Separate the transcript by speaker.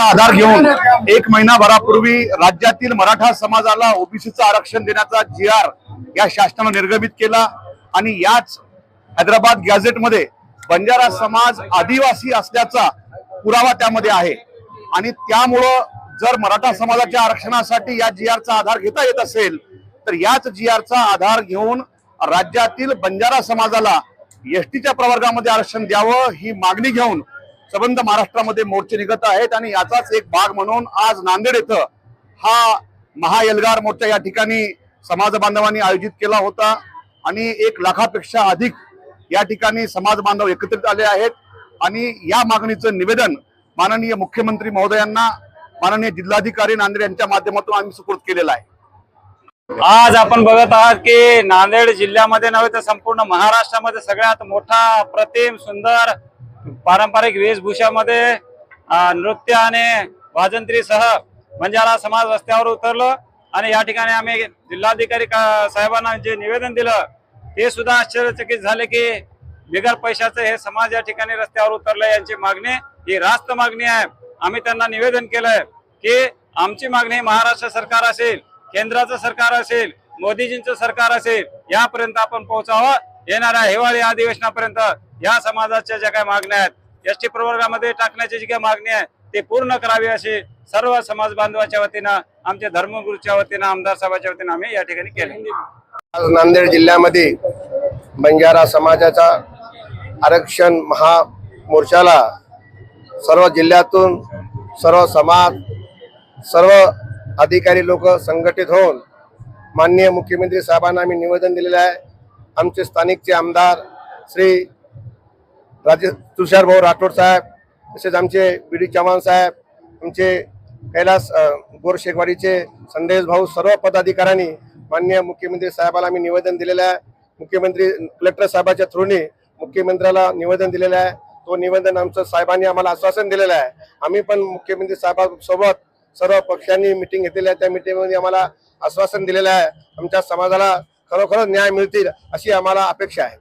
Speaker 1: आधार घेऊन एक महिनाभरापूर्वी राज्यातील मराठा समाजाला ओबीसीचं आरक्षण देण्याचा जी आर या शासनानं निर्गमित केला आणि याच हैदराबाद गॅझेटमध्ये बंजारा समाज आदिवासी असल्याचा पुरावा त्यामध्ये आहे. आणि त्यामुळं जर मराठा समाजाच्या आरक्षणासाठी या जी आरचा आधार घेता येत असेल तर याच जी आरचा आधार घेऊन राज्यातील बंजारा समाजाला एसटीच्या प्रवर्गामध्ये आरक्षण द्यावं ही मागणी घेऊन सबंध महाराष्ट्रामध्ये मोर्चे निघत आहेत. आणि याचाच एक भाग म्हणून आज नांदेड येथं हा महाएल्गार मोर्चा या ठिकाणी समाज बांधवांनी आयोजित केला होता. आणि एक लाखापेक्षा अधिक या ठिकाणी समाज बांधव एकत्रित आले आहेत आणि या मागणीचं निवेदन माननीय मुख्यमंत्री महोदयांना माननीय जिल्हाधिकारी नांदेड यांच्या माध्यमातून आम्ही सुपूर्द केलेला आहे.
Speaker 2: आज आपण बघत आहात की नांदेड जिल्ह्यामध्ये नव्हे तर संपूर्ण महाराष्ट्रामध्ये सगळ्यात मोठा अप्रतिम सुंदर पारंपरिक वेशभूषामध्ये नृत्य आणि वाजंत्रीसह बंजारा समाज रस्त्यावर उतरलं आणि या ठिकाणी आम्ही जिल्हाधिकारी साहेबांना जे निवेदन दिलं ते सुद्धा आश्चर्यचकित झाले की बिगर पैशाचं हे समाज या ठिकाणी रस्त्यावर उतरलं यांची मागणी. ही रास्त मागणी आहे. आम्ही त्यांना निवेदन केलंय की आमची मागणी महाराष्ट्र सरकार असेल केंद्राचं सरकार असेल मोदीजींचं सरकार असेल यापर्यंत आपण पोहोचावं. येणाऱ्या हिवाळी अधिवेशनापर्यंत या समाजाच्या ज्या काही मागण्या आहेत एस टी प्रवर्गामध्ये टाकण्याची जी काही मागणी आहे ते पूर्ण करावी अशी सर्व समाज बांधवाच्या वतीनं आमच्या धर्मगुरूच्या वतीनं आमदार साहेबाच्या वतीनं आम्ही या ठिकाणी केले
Speaker 3: आज नांदेड जिल्ह्यामध्ये बंजारा समाजाचा आरक्षण महामोर्चाला सर्व जिल्ह्यातून सर्व समाज सर्व अधिकारी लोक संघटित होऊन माननीय मुख्यमंत्री साहेबांना आम्ही निवेदन दिलेलं आहे. आमचे स्थानिकचे आमदार श्री राजे तुषार भाऊ राठोड साहेब तसेच आमचे बी डी चव्हाण साहेब आमचे कैलास गोर गोरशेखवाडीचे संदेश भाऊ सर्व पदाधिकाऱ्यांनी माननीय मुख्यमंत्री साहेबाला आम्ही निवेदन दिलेलं आहे. मुख्यमंत्री कलेक्टर साहेबाच्या थ्रूने मुख्यमंत्र्याला निवेदन दिलेलं आहे. तो निवेदन आमचं साहेबांनी आम्हाला आश्वासन दिलेलं आहे. आम्ही पण मुख्यमंत्री साहेबांसोबत सर्व पक्षांनी मिटिंग घेतलेली आहे. त्या मिटिंगमध्ये आम्हाला आश्वासन दिलेलं आहे. आमच्या समाजाला खरोखरच न्याय मिळतील अशी आम्हाला अपेक्षा आहे.